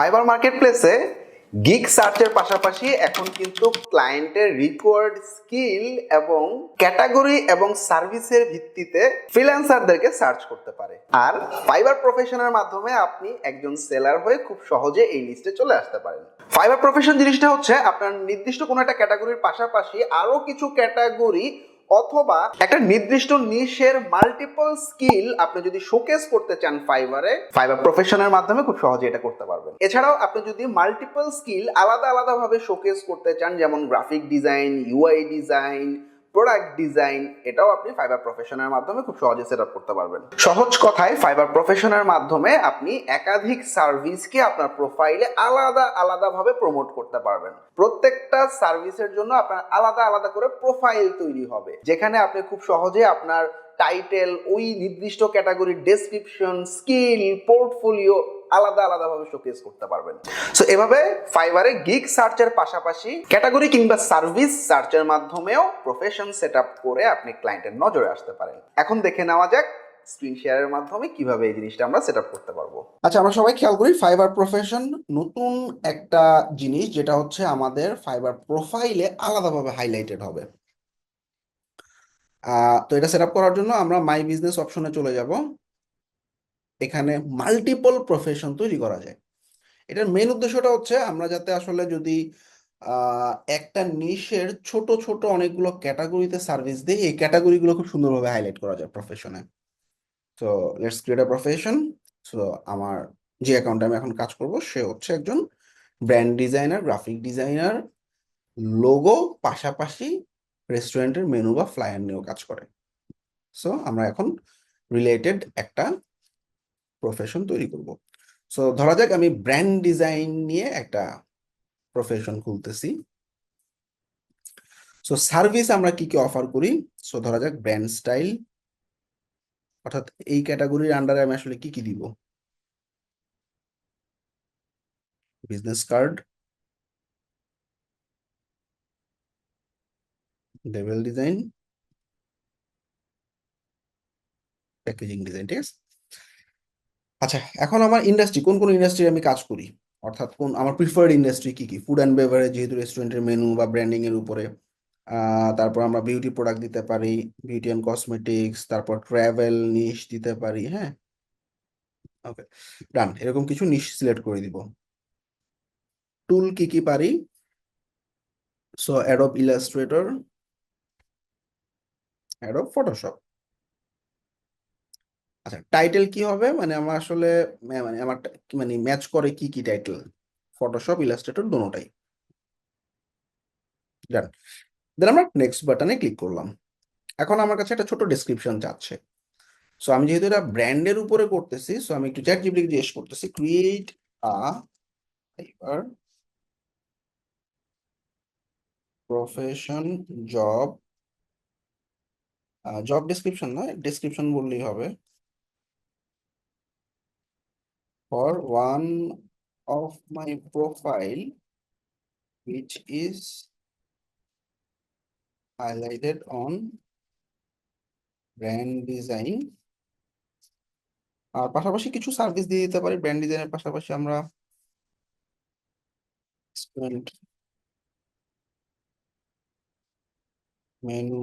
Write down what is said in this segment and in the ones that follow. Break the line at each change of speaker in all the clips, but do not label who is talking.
Fibre market প্লেসে gig সার্চের পাশাপাশি এখন কিন্তু ক্লায়েন্টের রিকোয়ার্ড স্কিল এবং ক্যাটাগরি এবং সার্ভিসের ভিত্তিতে ফ্রিল্যান্সারদেরকে সার্চ করতে পারে। আর ফাইবার প্রফেশনের মাধ্যমে আপনি একজন সেলার হয়ে খুব সহজে এই লিস্টে চলে আসতে পারেন। ফাইবার প্রফেশন জিনিসটা হচ্ছে আপনার নির্দিষ্ট কোনো একটা ক্যাটাগরির পাশাপাশি আরও কিছু ক্যাটাগরি অথবা একটা নির্দিষ্ট নিশের মাল্টিপল স্কিল আপনি যদি শোকেস করতে চান ফাইবারে ফাইবার প্রফেশনের মাধ্যমে খুব সহজে এটা করতে পারবেন। এছাড়াও আপনি যদি মাল্টিপল স্কিল আলাদা আলাদাভাবে শোকেস করতে চান, যেমন graphic design UI design product design এটাও আপনি ফাইবার প্রফেশনের মাধ্যমে খুব সহজে সেট করতে পারবেন। সহজ কথায় ফাইবার প্রফেশনের মাধ্যমে আপনি একাধিক সার্ভিসকে আপনার প্রোফাইলে আলাদা, আলাদাভাবে প্রমোট করতে পারবেন। প্রত্যেকটা সার্ভিসের জন্য আপনার আলাদা আলাদা করে প্রোফাইল তৈরি হবে। যেখানে আপনি খুব সহজে আপনার টাইটেল ওই নির্দিষ্ট ক্যাটাগরির ডেসক্রিপশন স্কিল পোর্টফোলিও আলাদা আলাদাভাবে শোকেস করতে পারবেন। সো এভাবে ফাইবারে গিগ সার্চের পাশাপাশি ক্যাটাগরি কিংবা সার্ভিস সার্চের মাধ্যমেও প্রফেশন সেট করে আপনি ক্লায়েন্টের নজরে আসতে পারেন। এখন দেখে নেওয়া যাক স্ক্রিন শেয়ারের মাধ্যমে কীভাবে এই জিনিসটা আমরা সেট করতে পারব।
আচ্ছা আমরা সবাই খেয়াল করি ফাইবার প্রফেশন নতুন একটা জিনিস যেটা হচ্ছে আমাদের ফাইবার প্রোফাইলে আলাদাভাবে হাইলাইটেড হবে। তো এটা সেট আপ করার জন্য আমরা মাই বিজনেস অপশনে চলে যাব। এখানে মাল্টিপল প্রফেশন তৈরি করা যায়। এটার মেন উদ্দেশ্যটা হচ্ছে আমরা যাতে আসলে যদি একটা নিশের ছোট ছোট অনেকগুলো ক্যাটাগরিতে সার্ভিস দিই, এই ক্যাটাগরিগুলো খুব সুন্দরভাবে হাইলাইট করা যায় প্রফেশনে তো let's create a profession so আমার যে অ্যাকাউন্টে আমি এখন কাজ করব, সে হচ্ছে একজন brand designer graphic designer logo পাশাপাশি রেস্টুরেন্টের মেনু বা ফ্লায়ার নিয়েও কাজ করে। সো আমরা এখন রিলেটেড একটা প্রফেশন তৈরি করব। সো ধরা যাক আমি ব্র্যান্ড ডিজাইন নিয়ে একটা প্রফেশন খুলতেছি। সো সার্ভিস আমরা কি কি অফার করি? সো ধরা যাক ব্র্যান্ড স্টাইল অর্থাৎ এই ক্যাটাগরির আন্ডারে আমি আসলে কি কি দিব? Business card level design packaging design ঠিক আছে? আচ্ছা এখন আমার ইন্ডাস্ট্রি কোন কোন ইন্ডাস্ট্রি আমি কাজ করি? অর্থাৎ কোন, আমার প্রিফার্ড ইন্ডাস্ট্রি কি কি? ফুড অ্যান্ড বেভারেজ যেহেতু রেস্টুরেন্টের মেনু বা ব্র্যান্ডিং এর উপরে তারপর আমরা বিউটি প্রোডাক্ট দিতে পারি বিউটি অ্যান্ড কসমেটিক্স তারপর ট্রাভেল নিশ দিতে পারি হ্যাঁ? ওকে ডান এরকম কিছু নিশ সিলেক্ট করে দিব। টুল কি কি পারি? So Adobe Illustrator Adobe Photoshop আচ্ছা টাইটেল কি হবে? মানে আমার আসলে মানে আমার মানে ম্যাচ করে কি কি টাইটেল ফটোশপ ইলাস্ট্রেটর দুটোটাই ডান দেন আমরা নেক্সট বাটনে ক্লিক করলাম। এখন আমার কাছে একটা ছোট ডেসক্রিপশন চাচ্ছে সো আমি যেহেতু এটা ব্র্যান্ডের উপরে করতেছি সো আমি একটু চ্যাট জিপিটি জিজ্ঞেস করতেছি create a Fiverr profession job job description না ডেসক্রিপশন বললেই হবে। For one of my profile, which is highlighted on brand design. আর পাশাপাশি কিছু সার্ভিস দিয়ে দিতে পারি। ব্র্যান্ড ডিজাইনের পাশাপাশি আমরা মেনু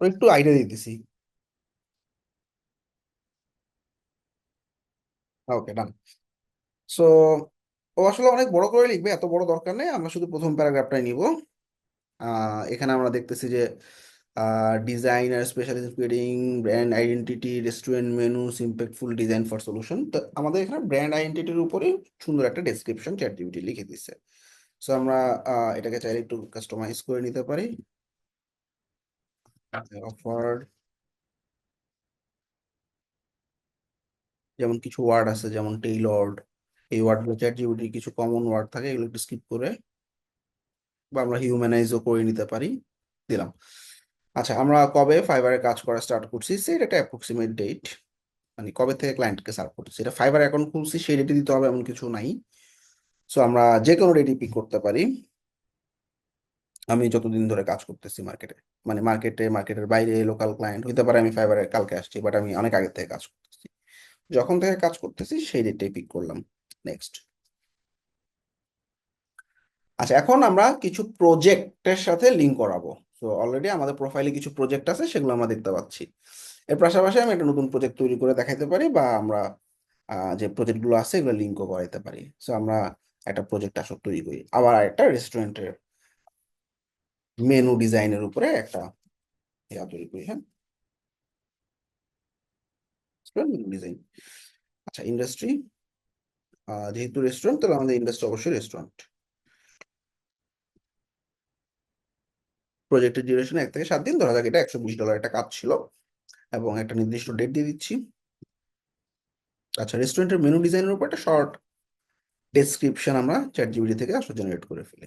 একটু আইডিয়া দিতেছি। ওকে ডান সো ও আসলে অনেক বড় করে লিখবে, এত বড় দরকার নেই, আমরা শুধু প্রথম প্যারাগ্রাফটাই নিব। এখানে আমরা দেখতেছি যে designer specialist creating brand identity restaurant menus impactful design for solution তো আমাদের এখানে ব্র্যান্ড আইডেন্টিটির উপরে সুন্দর একটা ডেসক্রিপশন চ্যাট জিপিটি লিখে দিচ্ছে সো আমরা এটাকে চাইলে একটু কাস্টমাইজ করে নিতে পারি। যেমন কিছু ওয়ার্ড আছে, যেমন টেইলর্ড এই ওয়ার্ডগুলো চ্যাট জিপিটির কিছু কমন ওয়ার্ড থাকে, এগুলো একটু স্কিপ করে বা আমরা হিউম্যানাইজও করে নিতে পারি, দিলাম। আচ্ছা আমরা কবে ফাইবারে কাজ করা স্টার্ট করছি? সেটা একটা অ্যাপ্রক্সিমেট ডেট মানে কবে থেকে ক্লায়েন্টকে সার্ভ করছি? এটা ফাইবার অ্যাকাউন্ট খুলছি, সেই ডেটে দিতে হবে এমন কিছু নাই। সো আমরা যে কোনো ডেটই পিক করতে পারি। আমি যতদিন ধরে কাজ করতেছি মার্কেটে মানে মার্কেটে মার্কেটের বাইরে লোকাল ক্লায়েন্ট হইতে পারে আমি ফাইবারে কালকে আসছি বাট আমি অনেক আগে থেকে কাজ করতেছি। যখন থেকে কাজ করতেছি, সেই ডেটটাই পিক করলাম। নেক্সট আচ্ছা এখন আমরা কিছু প্রজেক্টের সাথে লিঙ্ক করাবো। তো অলরেডি আমাদের প্রোফাইলে কিছু প্রজেক্ট আছে, সেগুলো আমরা দেখতে পাচ্ছি। এর পাশাপাশি আমি একটা নতুন প্রজেক্ট তৈরি করে দেখাইতে পারি বা আমরা যে প্রজেক্টগুলো আছে, এগুলো লিঙ্কও করাইতে পারি। সো আমরা একটা প্রজেক্ট আসলে তৈরি করি। আবার একটা রেস্টুরেন্টের মেনু ডিজাইনের উপরে একটা ইয়া তৈরি করি হ্যাঁ? ডিজাইন আচ্ছা ইন্ডাস্ট্রি যেহেতু রেস্টুরেন্ট তাহলে আমাদের ইন্ডাস্ট্রি অবশ্যই রেস্টুরেন্ট প্রজেক্টের ডিউরেশন এক থেকে সাত দিন, ধরা যাক এটা একশো বিশ ডলার একটা কাজ ছিল, এবং একটা নির্দিষ্ট ডেট দিয়ে দিচ্ছি। আচ্ছা রেস্টুরেন্টের মেনু ডিজাইনের উপর একটা শর্ট ডেসক্রিপশন আমরা চ্যাট জিপিটি থেকে আসলে জেনারেট করে ফেলি।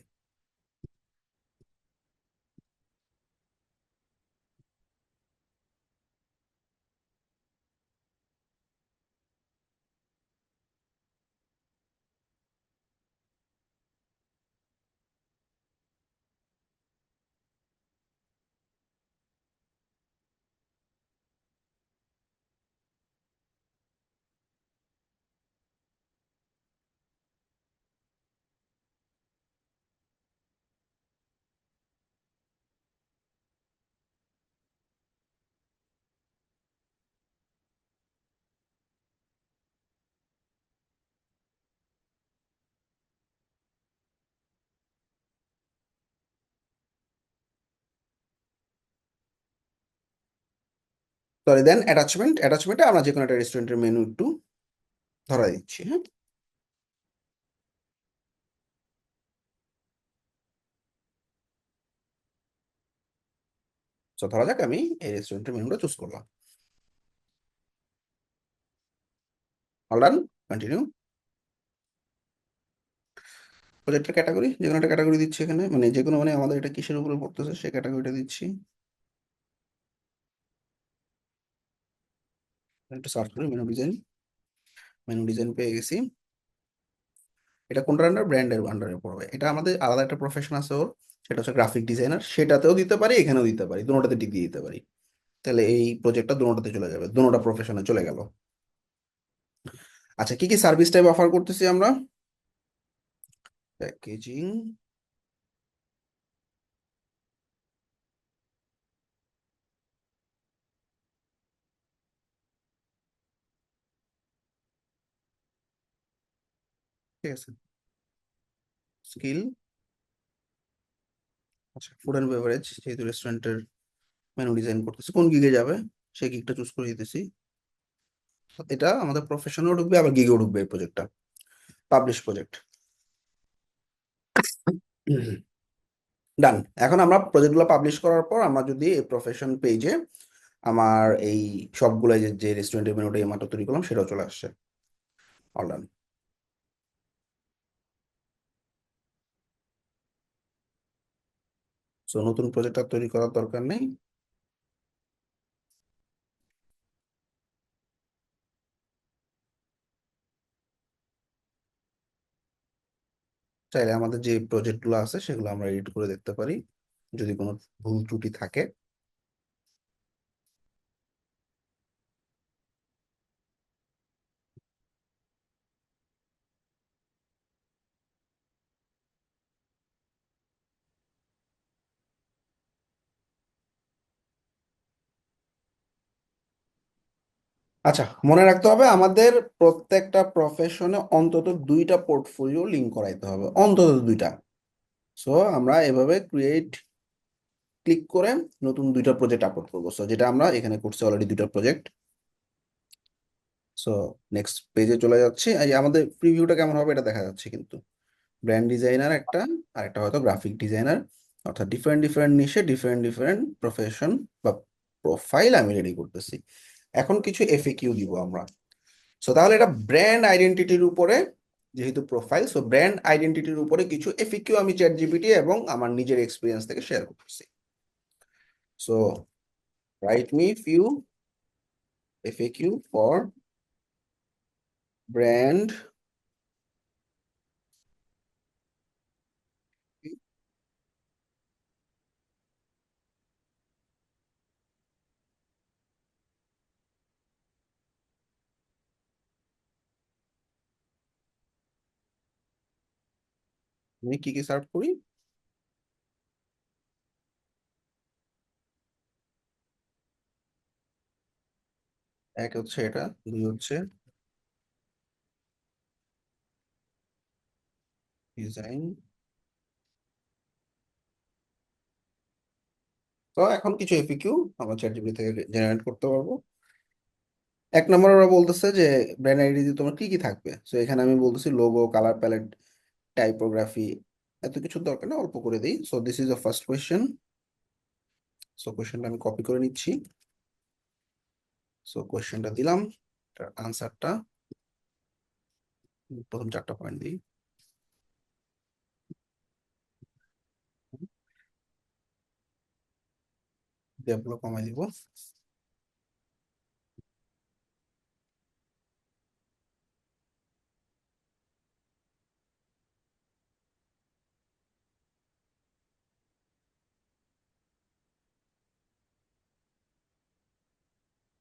সরি দেন অ্যাটাচমেন্ট অ্যাটাচমেন্টে আমরা যে কোনো একটা রেস্টুরেন্টের মেনু একটু ধরা দিচ্ছি হ্যাঁ? তো ধরা যাক আমি এই রেস্টুরেন্টের মেনুটা চুজ করলাম। অল ডান কন্টিনিউ প্রজেক্টের ক্যাটাগরি যে কোনো একটা ক্যাটাগরি দিচ্ছি এখানে মানে যে কোনো মানে আমাদের এটা কিসের উপরে পড়তেছে সেই ক্যাটাগরিটা দিচ্ছি। একটু সার্চ করি মেনু ডিজাইন মেনু ডিজাইন পেয়ে গেছি। এটা কোনটার আন্ডার ব্র্যান্ডের আন্ডারে পড়বে। এটা আমাদের আলাদা একটা প্রফেশন আছে ওর, সেটা হচ্ছে গ্রাফিক ডিজাইনার সেটাতেও দিতে পারি, এখানেও দিতে পারি টিক দিয়ে দিতে পারি। তাহলে এই প্রজেক্টটা দুটোতে চলে যাবে, দুটোটা প্রফেশনে চলে গেল। আচ্ছা কি কি সার্ভিস টাইপ অফার করতেছি আমরা? প্যাকেজিং স্কিল আচ্ছা ফুড অ্যান্ড বেভারেজ যেহেতু রেস্টুরেন্টের মেনু ডিজাইন করতেছি, কোন গিগে যাবে? সেই গিগটা চুজ করে দিতেছি। এটা আমাদের প্রফেশনেও ঢুকবে, আবার গিগেও ঢুকবে এই প্রজেক্টটা পাবলিশ প্রজেক্ট ডান এখন আমরা প্রজেক্টগুলো পাবলিশ করার পর আমরা যদি এই প্রফেশন পেজে আমার এই সবগুলো যে যে রেস্টুরেন্টের মেনুটা এই মাত্র তৈরি করলাম, সেটাও চলে আসছে। অল ডান সো নতুন প্রজেক্ট তৈরি করার দরকার নেই। চাইলে আমাদের যে প্রজেক্টগুলো আছে, সেগুলো আমরা এডিট করে দেখতে পারি। যদি কোনো ভুল ত্রুটি থাকে। আচ্ছা মনে রাখতে হবে আমাদের প্রত্যেকটা প্রফেশনে অন্তত দুইটা পোর্টফোলিও লিঙ্ক করাইতে হবে, অন্তত দুইটা। সো আমরা এভাবে ক্রিয়েট ক্লিক করে নতুন দুইটা প্রজেক্ট আপলোড করব। সো যেটা আমরা এখানে করছি অলরেডি দুইটা প্রজেক্ট সো নেক্সট পেজে চলে যাচ্ছি। আমাদের প্রিভিউটা কেমন হবে এটা দেখা যাচ্ছে কিন্তু। ব্র্যান্ড ডিজাইনার একটা আর একটা হয়তো গ্রাফিক ডিজাইনার অর্থাৎ different different নিশে different different profession বা প্রোফাইল আমি রেডি করতেছি। এখন কিছু এফএকিউ দিব আমরা। সো তাহলে এটা ব্র্যান্ড আইডেন্টিটির উপরে যেহেতু প্রোফাইল সো ব্র্যান্ড আইডেন্টিটির উপরে কিছু এফ কিউ আমি চ্যাট জিপিটি এবং আমার নিজের এক্সপিরিয়েন্স থেকে শেয়ার করতেছি। So write me few FAQ for brand আমি কি কি সার্ভ করি? এক হচ্ছে এটা, দুই হচ্ছে ডিজাইন তো এখন কিছু এফিকিউ আমরা চ্যাট জিপিটি থেকে জেনারেট করতে পারব। এক নম্বর ওরা বলতেছে যে ব্র্যান্ড আইডি তোমার কি কি থাকবে? সো এখানে আমি বলতেছি লোগো কালার প্যালেট টাইপোগ্রাফি এত কিছু দরকার না, অল্প করে দিই। So this is the first question so কোয়েশ্চেনটা আমি কপি করে নিচ্ছি। সো কোয়েশ্চেনটা দিলাম, তার আনসারটা প্রথম চারটা পয়েন্ট দিই। ডেভেলপ কমাই দিব।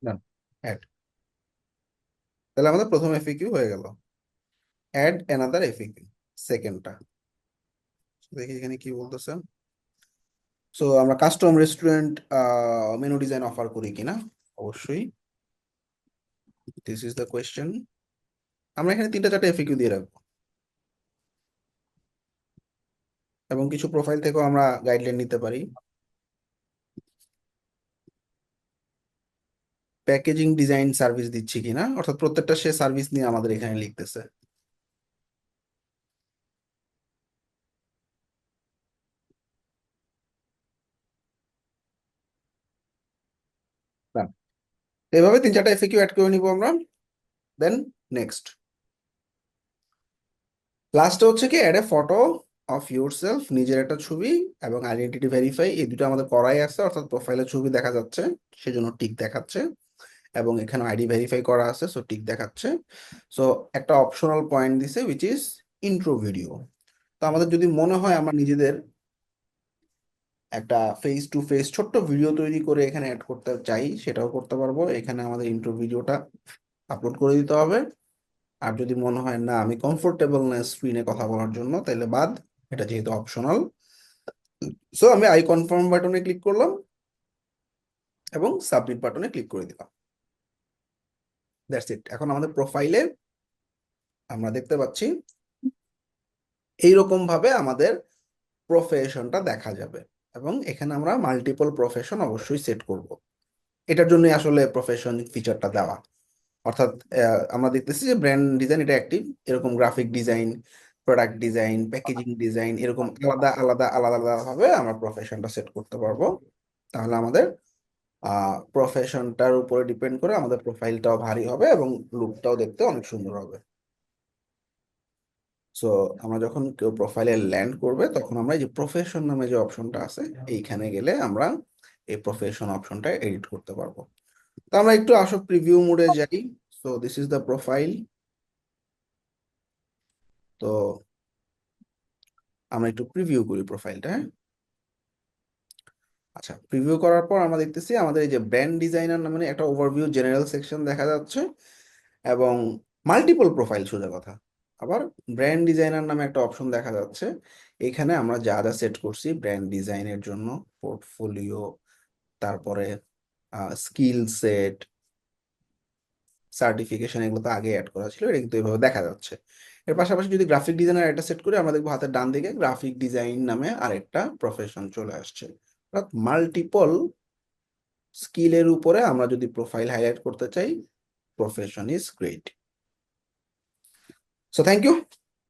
ডান অ্যাড তাহলে আমাদের প্রথম এফিকিউ হয়ে গেল। অ্যাড অ্যানাদার এফিকিউ সেকেন্ডটা দেখি এখানে কি বলতেছে। সো আমরা custom restaurant menu design offer করি কিনা অবশ্যই। দিস ইজ দ্য কোয়েশ্চেন আমরা এখানে তিনটা চারটা এফিকিউ দিয়ে রাখব। এবং কিছু প্রোফাইল থেকেও আমরা গাইডলাইন নিতে পারি। প্যাকেজিং ডিজাইন সার্ভিস দিচ্ছি কিনা? অর্থাৎ প্রত্যেকটা সে সার্ভিস নিয়ে আমাদের এখানে লিখতেছে। এভাবে তিন চারটা এফএকিউ অ্যাড করে নিব আমরা। দেন নেক্সট লাস্টে হচ্ছে কি add a photo of yourself নিজের একটা ছবি এবং আইডেন্টিটি ভেরিফাই এই দুটো আমাদের করাই আছে, অর্থাৎ প্রোফাইলের ছবি দেখা যাচ্ছে, সেজন্য টিক দেখাচ্ছে। এবং এখানে আইডি ভেরিফাই করা আছে সো টিক দেখাচ্ছে। সো একটা অপশনাল পয়েন্ট দিছে উইচ ইজ ইন্ট্রো ভিডিও তো আমাদের যদি মনে হয় আমরা নিজেদের একটা ফেস টু ফেস ছোট্ট ভিডিও তৈরি করে এখানে অ্যাড করতে চাই, সেটাও করতে পারব। এখানে আমাদের ইন্ট্রো ভিডিওটা আপলোড করে দিতে হবে। আর যদি মনে হয় না, আমি কমফোর্টেবল না স্ক্রিনে কথা বলার জন্য, তাহলে বাদ, এটা যেহেতু অপশনাল সো আমি আই কনফার্ম বাটনে ক্লিক করলাম এবং সাবমিট বাটনে ক্লিক করে দিলাম। দ্যাটস ইট এখন আমাদের প্রোফাইলে আমরা দেখতে পাচ্ছি এইরকম ভাবে আমাদের প্রফেশনটা দেখা যাবে এবং এখানে আমরা মাল্টিপল প্রফেশন অবশ্যই সেট করব। এটার জন্যই আসলে প্রফেশন ফিচারটা দেওয়া। অর্থাৎ আমরা দেখতেছি যে ব্র্যান্ড ডিজাইন এটা অ্যাক্টিভ এরকম graphic design product design packaging design এরকম আলাদা আলাদা আলাদা আলাদা ভাবে আমরা প্রফেশনটা সেট করতে পারব। তাহলে আমাদের প্রফেশনটার উপরে ডিপেন্ড করে আমাদের প্রোফাইলটাও ভারী হবে এবং লুকটাও দেখতে অনেক সুন্দর হবে। সো আমরা যখন কেউ প্রোফাইলে ল্যান্ড করবে তখন আমরা এই যে প্রফেশন নামে যে অপশনটা আছে এইখানে গেলে আমরা এই প্রফেশন অপশনটা এডিট করতে পারব। তো আমরা একটু আসো প্রিভিউ মোডে যাই। So this is the profile তো আমরা একটু প্রিভিউ করি প্রোফাইলটা হ্যাঁ? আচ্ছা প্রিভিউ করার পর আমরা দেখতেছি আমাদের এই যে ব্র্যান্ড ডিজাইনার নামে একটা ওভারভিউ জেনারেল সেকশন দেখা যাচ্ছে এবং মাল্টিপল প্রোফাইল সোজা কথা। আবার ব্র্যান্ড ডিজাইনার নামে একটা অপশন দেখা যাচ্ছে। এখানে আমরা যা যা সেট করছি ব্র্যান্ড ডিজাইনের জন্য পোর্টফোলিও তারপরে স্কিল সেট সার্টিফিকেশন এগুলো তো আগে অ্যাড করা ছিল, এটা কিন্তু এভাবে দেখা যাচ্ছে। এর পাশাপাশি যদি গ্রাফিক ডিজাইনার একটা সেট করি, আমরা দেখব হাতের ডান দিকে গ্রাফিক ডিজাইন নামে আরেকটা প্রফেশন চলে আসছে। মাল্টিপল স্কিলের উপরে আমরা যদি প্রোফাইল হাইলাইট করতে চাই profession is great so thank you